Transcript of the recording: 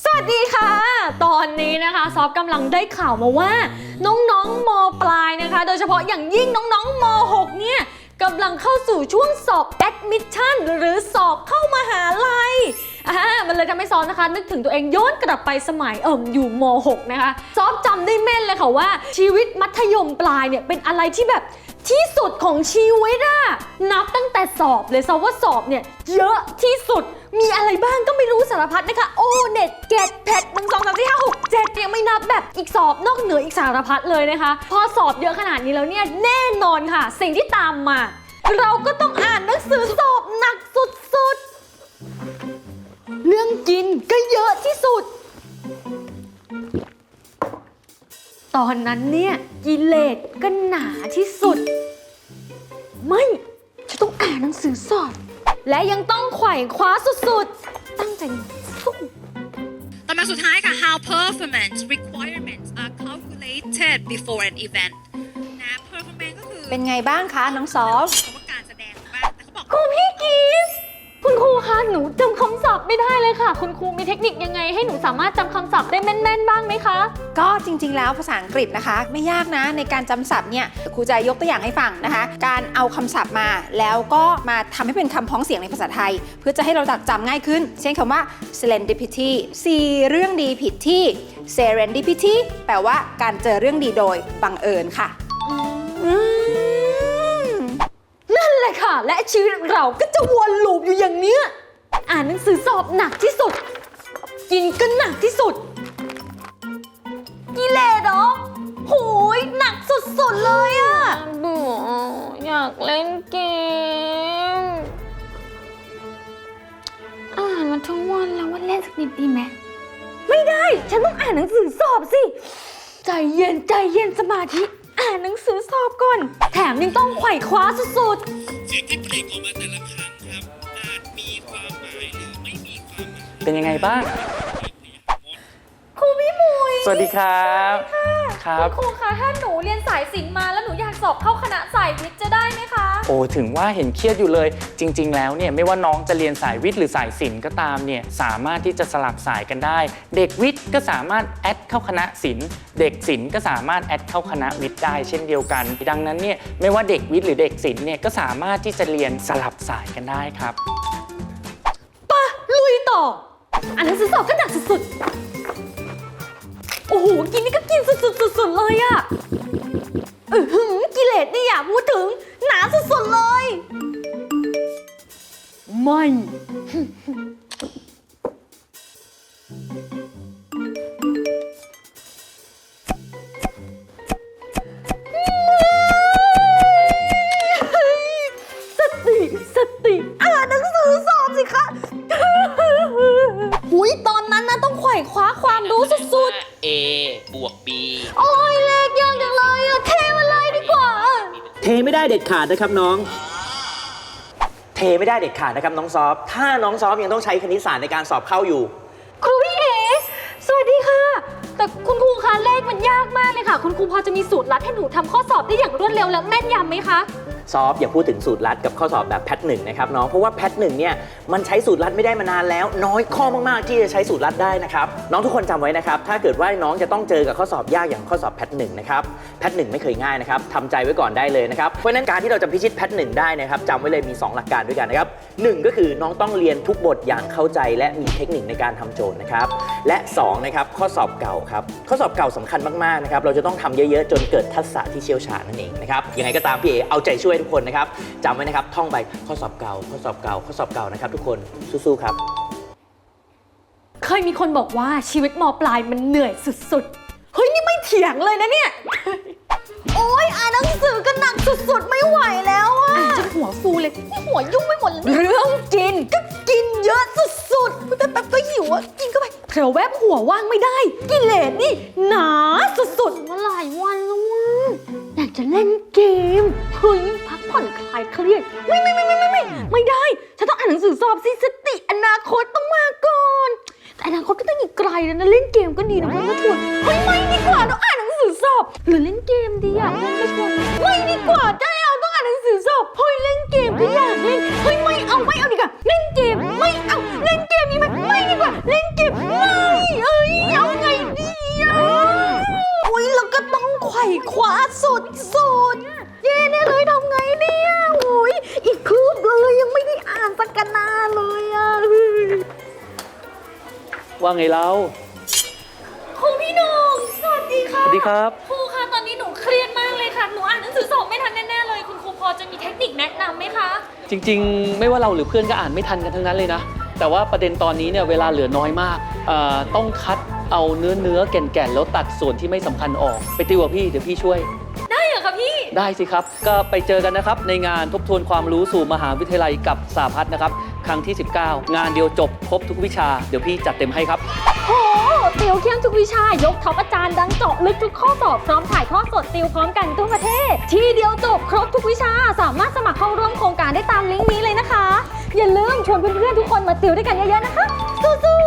สวัสดีค่ะ ตอนนี้นะคะซอฟกำลังได้ข่าวมาว่าน้องๆมปลายนะคะ โดยเฉพาะอย่างยิ่งน้องๆม .6 เนี่ยกำลังเข้าสู่ช่วงสอบ admission หรือสอบเข้ามหาลัยอ่ามันเลยทำให้ซอฟนะคะ นึกถึงตัวเองย้อนกลับไปสมัยเอิ่มอยู่ม .6 นะคะ ซอฟจำได้แม่นเลยค่ะว่าชีวิตมัธยมปลายเนี่ยเป็นอะไรที่แบบ ที่สุดของชีวิตอะนับตั้งแต่สอบเลยซะว่าสอบเนี่ยเยอะที่สุด มีอะไรบ้างก็ไม่รู้สารพัดนะคะ โอเน็ตเกตแพทหนึ่งสองสามสี่ห้าหกเจ็ดยังไม่นับแบบอีกสอบนอกเหนืออีกสารพัดเลยนะคะ พอสอบเยอะขนาดนี้แล้วเนี่ยแน่นอนค่ะ สิ่งที่ตามมา เราก็ต้องอ่านหนังสือสอบหนักสุดๆ เรื่องกินก็เยอะที่สุด ตอนนั้นเนี่ยกิเลสก็หนาที่สุด ไม่ฉันต้องอ่านหนังสือสอบ และยังต้องไขว่คว้าสุดๆ ตั้งใจสู้ต่อมาสุดท้ายค่ะ how performance requirements are calculated before an event นะ performance ก็คือ เป็นไงบ้างคะ น้องซอฟ ไม่ได้เลยค่ะ คุณครูมีเทคนิคยังไง ให้หนูสามารถจำคำศัพท์ได้แม่นๆบ้างไหมคะ ก็จริง ๆ แล้วภาษาอังกฤษนะคะ ไม่ยากนะในการจำศัพท์เนี่ยครูจะยกตัวอย่างให้ฟังนะคะ การเอาคำศัพท์มา แล้วก็มาทำให้เป็นคำพ้องเสียงในภาษาไทย เพื่อจะให้เราจำง่ายขึ้น เช่นคำว่า serendipity สี่เรื่องดีผิดที่ serendipity แปลว่าการเจอเรื่องดีโดยบังเอิญค่ะอืม นั่นแหละค่ะ และชีวิตเราก็จะวนลูปอยู่อย่างเนี้ย อ่านหนังสือสอบหนักที่สุด กินก็หนักที่สุด กิเลสเหรอโหยหนักสุดๆเลยอะเบื่ออยากเล่นเกม อ่านมาทั้งวันแล้วว่าเล่นสักนิดดีไหมไม่ได้ ฉันต้องอ่านหนังสือสอบสิ ใจเย็นใจเย็นสมาธิ อ่านหนังสือสอบก่อน แถมยังต้องไขว่คว้าสุดเสียงที่เปล่งออกมาแต่ละครั้ง เป็นยังไงบ้างๆครูพี่มุยสวัสดีครับครับ ครูคะถ้าหนูเรียนสายศิลป์มาแล้วหนูอยากสอบเข้าคณะสายวิทย์จะได้ไหมคะ โอ้ถึงว่าเห็นเครียดอยู่เลย จริง ๆ แล้วเนี่ยไม่ว่าน้องจะเรียนสายวิทย์หรือสายศิลป์ก็ตามเนี่ยสามารถที่จะสลับสายกันได้ เด็กวิทย์ก็สามารถแอดเข้าคณะศิลป์เด็กศิลป์ก็สามารถแอดเข้าคณะวิทย์ได้เช่นเดียวกัน ดังนั้นเนี่ยไม่ว่าเด็กวิทย์หรือเด็กศิลป์เนี่ยก็สามารถที่จะเรียนสลับสายกันได้ครับ ปะลุยต่อ อันหนังสือสอบก็หนักสุดๆ โอ้โห กินนี่ก็กินสุดๆๆๆเลยอะอือหือกิเลสนี่อย่าพูดถึง หนาสุดๆเลย ไม่ โอ้ยเลขยากจังเลยอะเทมาเลยดีกว่า เทไม่ได้เด็ดขาดนะครับน้อง เทไม่ได้เด็ดขาดนะครับน้องซอฟ ถ้าน้องซอฟยังต้องใช้คณิตศาสตร์ในการสอบเข้าอยู่ ครูพี่เอ๋สวัสดีค่ะ แต่คุณครูคะเลขมันยากมากเลยค่ะ คุณครูพอจะมีสูตรลัดให้หนูทำข้อสอบได้อย่างรวดเร็วและแม่นยำไหมคะ ซอฟอย่าพูดถึงสูตรลัดกับข้อสอบแบบแพทหนึ่งนะครับน้อง เพราะว่าแพทหนึ่งเนี่ยมันใช้สูตรลัดไม่ได้มานานแล้ว น้อยข้อมากๆที่จะใช้สูตรลัดได้นะครับน้องทุกคนจำไว้นะครับถ้าเกิดว่าน้องจะต้องเจอกับข้อสอบยากอย่างข้อสอบแพทหนึ่งนะครับแพทหนึ่งไม่เคยง่ายนะครับทำใจไว้ก่อนได้เลยนะครับเพราะฉะนั้นการที่เราจะพิชิตแพทหนึ่งได้นะครับจำไว้เลยมี 2 หลักการด้วยกันนะครับหนึ่งก็คือน้องต้องเรียนทุกบทอย่างเข้าใจ และมีเทคนิคในการทำโจทย์นะครับและ2นะครับข้อสอบเก่าครับข้อสอบเก่าสำคัญมากๆนะครับเราจะต้องทำเยอะๆ จนเกิดทักษะที่เชี่ยวชาญนั่นเองนะครับยังไงก็ตามพี่เอเอาใจช่วยทุกคนนะครับจำไว้นะครับท่องไปข้อสอบเก่าข้อสอบเก่าข้อสอบเก่านะครับทุกคนสู้ๆครับ เคยมีคนบอกว่าชีวิตมปลายมันเหนื่อยสุดๆ เฮ้ย นี่ไม่เถียงเลยนะเนี่ย โอ๊ย อ่านหนังสือก็หนักสุดๆ ไม่ไหวแล้วอะอ่านจนหัวฟูเลยนี่หัวยุ่งไปหมดเลยเรื่องกินก็กินเยอะสุดๆ แป๊บๆก็หิวอะกินเข้าไปเผลอแวบหัวว่างไม่ได้ กิเลสนี่หนาสุดๆ มาหลายวันแล้วว่าอยากจะเล่นเกม เฮ้ย พักผ่อนคลายเครียด ไม่ไม่ไม่ไม่ไม่ สอบสิสติอนาคตต้องมาก่อนแต่อนาคตก็ต้องอีกไกลแล้วนะเล่นเกมก็ดีนะเพื่อนก็ชวนเฮ้ยไม่ดีกว่าต้องอ่านหนังสือสอบ หรือเล่นเกมดีอะเพื่อนก็ชวนไม่ดีกว่าได้เราต้องอ่านหนังสือสอบเฮ้ยเล่นเกมก็อยากเล่นเฮ้ยไม่เอาไม่เอาดีกว่าเล่นเกมไม่เอาเล่นเกมนี่ไหมไม่ดีกว่าเล่นเกมไม่เอ้ยเอาไงดีอะอุ้ยแล้วก็ต้องไขว่คว้าสุดๆ ดเย่เนี่ยเลยทำไงเนี่ยโอ้ยอีกคืบเลยยังไม่ได้อ่านสักกันนาเลยอะว่าไงเราครูพี่หนุ่มสวัสดีสค่ะวัสดีครับ ครูคะตอนนี้หนูเครียดมากเลยค่ะ หนูอ่านหนังสือสอบไม่ทันแน่ๆเลย คุณครูพอจะมีเทคนิคแนะนำไหมคะ จริงๆ ไม่ว่าเราหรือเพื่อนก็อ่านไม่ทันกันทั้งนั้นเลยนะ แต่ว่าประเด็นตอนนี้เนี่ยเวลาเหลือน้อยมากเอ่อต้องคัดเอาเนื้อเนื้อแก่นๆแล้วตัดส่วนที่ไม่สำคัญออก ไปติวกับพี่เดี๋ยวพี่ช่วย ได้เหรอคะพี่ ได้สิครับ ก็ไปเจอกันนะครับ ในงานทบทวนความรู้สู่มหาวิทยาลัยกับสาพัฒน์นะครับ ครั้งที่ 19 งานเดียวจบครบทุกวิชา เดี๋ยวพี่จัดเต็มให้ครับ โหติวเข้มทุกวิชายกท็อปอาจารย์ดังเจาะลึกทุกข้อสอบพร้อมถ่ายทอดสดติวพร้อมกันทั่วประเทศ ทีเดียวจบครบทุกวิชาสามารถสมัครเข้าร่วมโครงการได้ตามลิงก์นี้เลยนะคะ อย่าลืมชวนเพื่อนๆทุกคนมาติวด้วยกันเยอะๆนะคะสู้